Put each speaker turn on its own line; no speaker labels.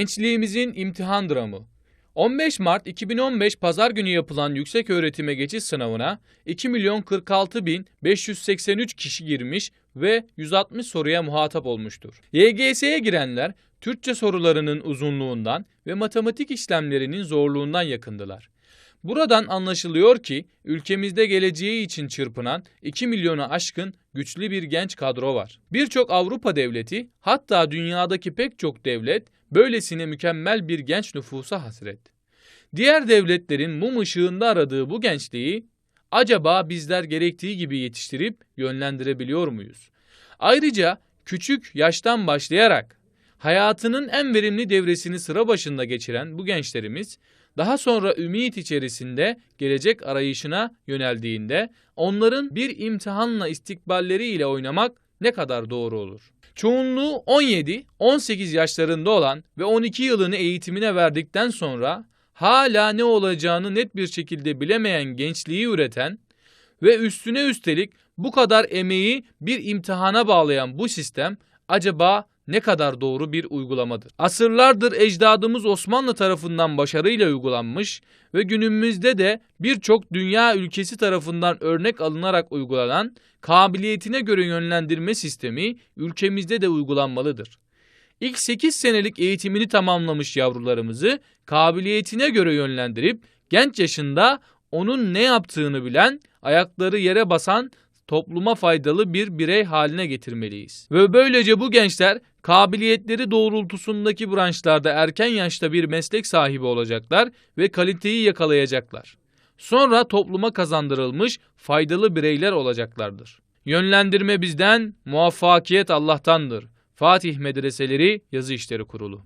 Gençliğimizin imtihan dramı. 15 Mart 2015 Pazar günü yapılan yüksek öğretime geçiş sınavına 2 milyon 46 bin 583 kişi girmiş ve 160 soruya muhatap olmuştur. YGS'ye girenler Türkçe sorularının uzunluğundan ve matematik işlemlerinin zorluğundan yakındılar. Buradan anlaşılıyor ki ülkemizde geleceği için çırpınan 2 milyonu aşkın güçlü bir genç kadro var. Birçok Avrupa devleti hatta dünyadaki pek çok devlet böylesine mükemmel bir genç nüfusa hasret. Diğer devletlerin mum ışığında aradığı bu gençliği acaba bizler gerektiği gibi yetiştirip yönlendirebiliyor muyuz? Ayrıca küçük yaştan başlayarak hayatının en verimli devresini sıra başında geçiren bu gençlerimiz daha sonra ümit içerisinde gelecek arayışına yöneldiğinde onların bir imtihanla istikballeriyle oynamak ne kadar doğru olur? Çoğunluğu 17-18 yaşlarında olan ve 12 yılını eğitimine verdikten sonra hala ne olacağını net bir şekilde bilemeyen gençliği üreten ve üstüne üstelik bu kadar emeği bir imtihana bağlayan bu sistem acaba ne kadar doğru bir uygulamadır? Asırlardır ecdadımız Osmanlı tarafından başarıyla uygulanmış ve günümüzde de birçok dünya ülkesi tarafından örnek alınarak uygulanan kabiliyetine göre yönlendirme sistemi ülkemizde de uygulanmalıdır. İlk 8 senelik eğitimini tamamlamış yavrularımızı kabiliyetine göre yönlendirip genç yaşında onun ne yaptığını bilen, ayakları yere basan topluma faydalı bir birey haline getirmeliyiz. Ve böylece bu gençler kabiliyetleri doğrultusundaki branşlarda erken yaşta bir meslek sahibi olacaklar ve kaliteyi yakalayacaklar. Sonra topluma kazandırılmış faydalı bireyler olacaklardır. Yönlendirme bizden, muvaffakiyet Allah'tandır. Fatih Medreseleri Yazı İşleri Kurulu